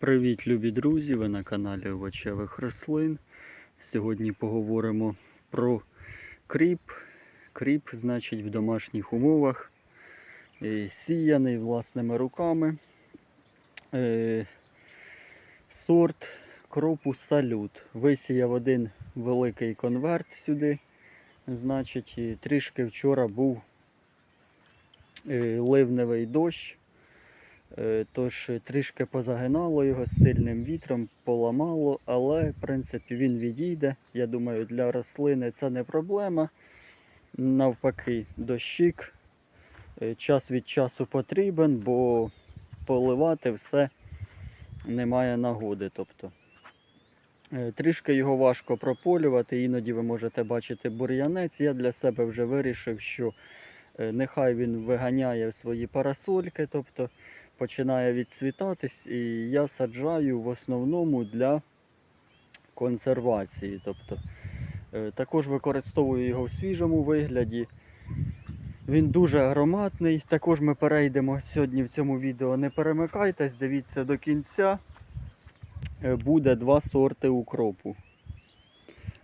Привіт, любі друзі! Ви на каналі Овочевих рослин. Сьогодні поговоримо про кріп. Кріп, значить, в домашніх умовах, е, сіяний власними руками. Е, Сорт кропу салют. Висіяв один великий конверт сюди. Значить, трішки вчора був е, ливневий дощ. Е, Тож трішки позагинало його з сильним вітром, поламало, але в принципі він відійде. Я думаю, для рослини це не проблема. Навпаки, дощик е, час від часу потрібен, бо поливати все немає нагоди. Тобто, е, трішки його важко прополювати, іноді ви можете бачити бур'янець. Я для себе вже вирішив, що нехай він виганяє свої парасольки. тобто починає відцвітатись, і я саджаю в основному для консервації. Тобто, е, також використовую його в свіжому вигляді. Він дуже ароматний. Також ми перейдемо сьогодні в цьому відео. Не перемикайтесь, дивіться до кінця. Е, Буде два сорти укропу.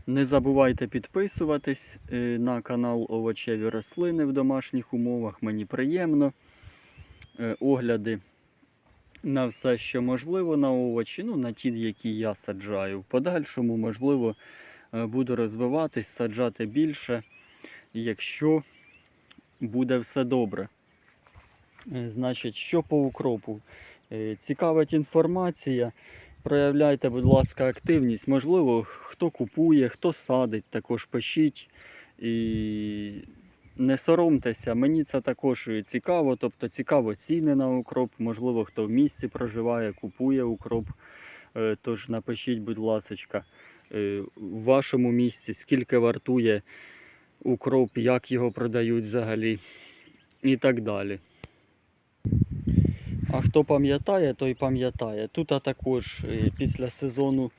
Не забувайте підписуватись е, на канал Овочеві рослини в домашніх умовах. Мені приємно. Е, Огляди на все, що можливо на овочі, ну на ті, які я саджаю. В подальшому, можливо, е, буду розвиватись, саджати більше, якщо буде все добре. Е, Значить, що по укропу? Цікавить інформація. Проявляйте, будь ласка, активність. Можливо, хто купує, хто садить, також пишіть. І не соромтеся, мені це також цікаво. Тобто цікаво ціни на укроп. Можливо, хто в місті проживає, купує укроп. Е, Тож напишіть, будь ласка, в вашому місці, скільки вартує укроп, як його продають взагалі і так далі. А хто пам'ятає, той пам'ятає. Тут а також е, після сезону,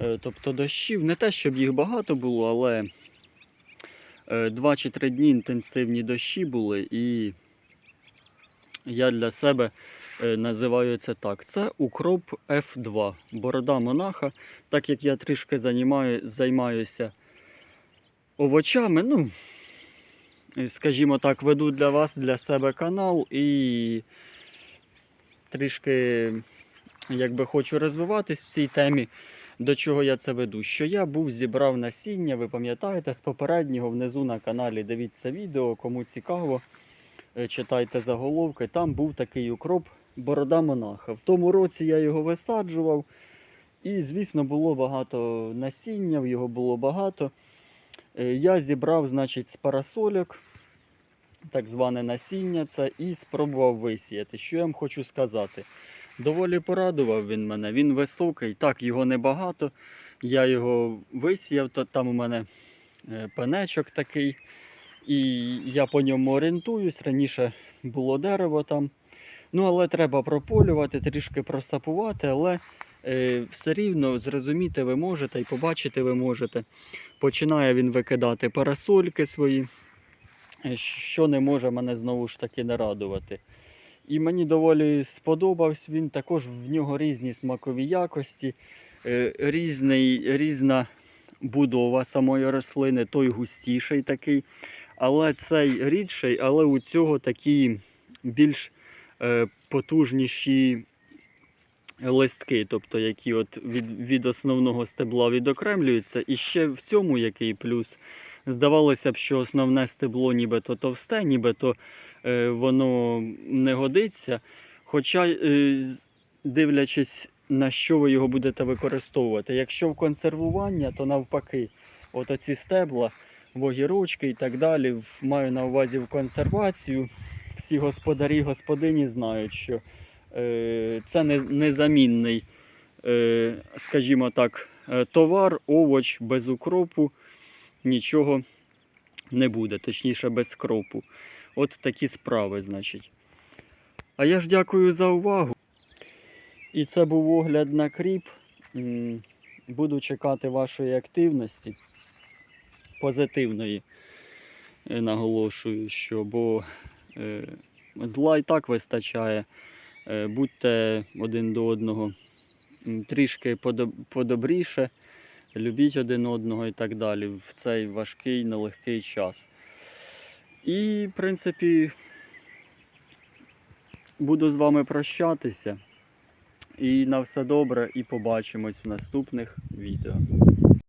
е, тобто дощів, не те, щоб їх багато було, але 2 чи 3 дні інтенсивні дощі були, і я для себе е, називаю це так. Це укроп F2, борода монаха. Так як я трішки займаю, займаюся овочами, ну, е, скажімо так, веду для вас, для себе канал і трішки якби хочу розвиватись в цій темі. До чого я це веду? Що я був зібрав насіння, ви пам'ятаєте, з попереднього внизу на каналі дивіться відео, кому цікаво, е, читайте заголовки. Там був такий укроп Борода Монаха. В тому році я його висаджував. І, звісно, було багато насіння, його було багато. Е, Я зібрав, значить, з парасольок, так зване насіння, це і спробував висіяти. Що я вам хочу сказати? Доволі порадував він мене. Він високий, так, його небагато. Я його висіяв, то там у мене е, пенечок такий. І я по ньому орієнтуюсь. Раніше було дерево там. Ну, але треба прополювати, трішки просапувати, але е, все рівно зрозуміти ви можете і побачити ви можете. Починає він викидати парасольки свої, е, що не може мене знову ж таки не радувати. І мені доволі сподобався він. Також в нього різні смакові якості, е, різний, різна будова самої рослини, той густіший такий. Але цей рідший, але у цього такі більш е, потужніші листки, тобто які от від, від основного стебла відокремлюються. І ще в цьому який плюс. Здавалося б, що основне стебло нібито товсте, нібито е, воно не годиться. Хоча, е, дивлячись, на що ви його будете використовувати. Якщо в консервування, то навпаки, от оці стебла, вогірочки і так далі, маю на увазі в консервацію. Всі господарі, і господині знають, що е, це не, незамінний, е, скажімо так, е, товар, овоч без укропу нічого не буде, точніше без кропу. От такі справи, значить. А я ж дякую за увагу. І це був огляд на кріп. Буду чекати вашої активності, позитивної, Е, наголошую, що бо е, зла і так вистачає. Е, Будьте один до одного трішки подоб- подобріше, любіть один одного і так далі в цей важкий, нелегкий час. І, в принципі, буду з вами прощатися. І на все добре, і побачимось в наступних відео.